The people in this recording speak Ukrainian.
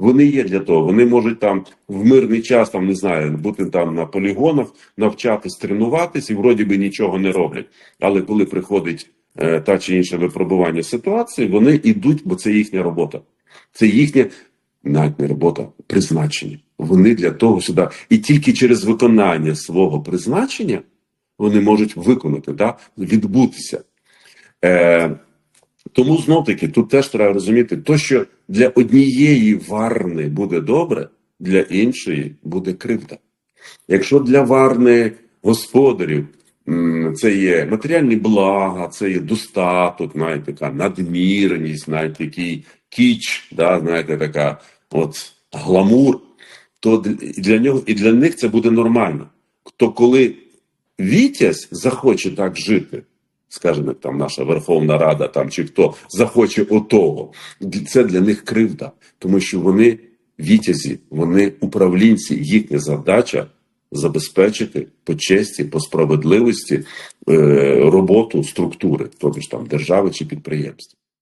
Вони є для того. Вони можуть там в мирний час, там не знаю, бути там на полігонах, навчатись, тренуватись і вроді би нічого не роблять. Але коли приходить е, та чи інше випробування ситуації, вони йдуть, бо це їхня робота. Це їхня навіть не робота, призначення. Вони для того сюди. І тільки через виконання свого призначення вони можуть виконати, да? відбутися. Е, тому знов таки тут теж треба розуміти, то, що для однієї варни буде добре, для іншої буде кривда. Якщо для варни господарів це є матеріальні блага, це є достаток, знаєте, така надмірність, навіть такий кіч, да, знаєте, така от гламур, то для нього і для них це буде нормально. То коли Вітязь захоче так жити, скажімо, там наша Верховна Рада, там чи хто захоче отого, це для них кривда, тому що вони вітязі, вони управлінці, їхня задача забезпечити по честі, по справедливості е, роботу структури, тобто ж там держави чи підприємств.